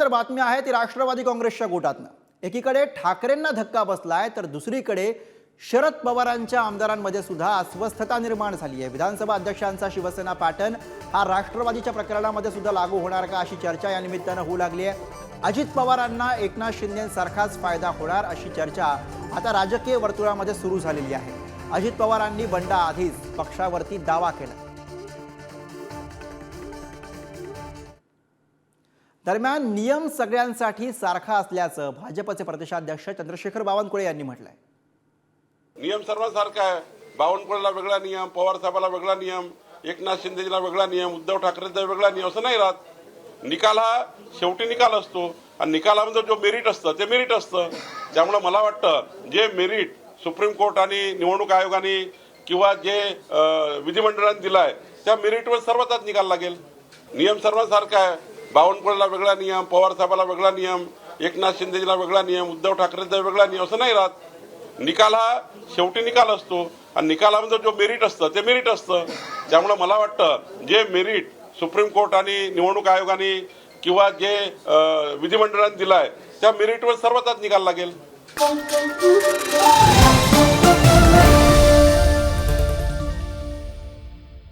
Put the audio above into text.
त्यानंतर बातमी आहे ती राष्ट्रवादी काँग्रेसच्या गोटातनं. एकीकडे ठाकरेंना धक्का बसलाय तर दुसरीकडे शरद पवारांच्या आमदारांमध्ये सुद्धा अस्वस्थता निर्माण झाली आहे विधानसभा अध्यक्षांचा शिवसेना पॅटर्न हा राष्ट्रवादीच्या प्रकरणामध्ये सुद्धा लागू होणार का अशी चर्चा या निमित्तानं होऊ लागली आहे अजित पवारांना एकनाथ शिंदेसारखाच फायदा होणार अशी चर्चा आता राजकीय वर्तुळामध्ये सुरू झालेली आहे. अजित पवारांनी बंडा आधीच पक्षावरती दावा केला. दरम्यान नियम सगळ्यांसाठी सारखा असल्याचं भाजपचे प्रदेशाध्यक्ष चंद्रशेखर बावनकुळे यांनी म्हटलंय. नियम सर्वांसारखा आहे. बावनकुळेला वेगळा नियम पवार साहेबाला वेगळा नियम एकनाथ शिंदेला वेगळा नियम उद्धव ठाकरेंचा वेगळा नियम असं नाही राहत. निकाल हा शेवटी निकाल असतो आणि निकालामध्ये जो मेरिट असतं ते मेरिट असतं. त्यामुळे मला वाटतं जे मेरिट सुप्रीम कोर्ट आणि निवडणूक आयोगाने किंवा जे विधिमंडळाने दिलाय त्या मेरिटवर सर्वात निकाल लागेल. नियम सर्वांसारखा आहे. बावनकुळेला वेगळा नियम पवार साहेबाला वेगळा नियम एकनाथ शिंदेला वेगळा नियम उद्धव ठाकरेंचा वेगळा नियम असं नाही राहत. निकाल हा शेवटी निकाल असतो. आणि निकालामध्ये जो मेरिट असतं ते मेरिट असतं. त्यामुळे मला वाटतं जे मेरिट सुप्रीम कोर्ट आणि निवडणूक आयोगाने किंवा जे विधिमंडळाने दिलाय त्या मेरिटवर सर्वात निकाल लागेल.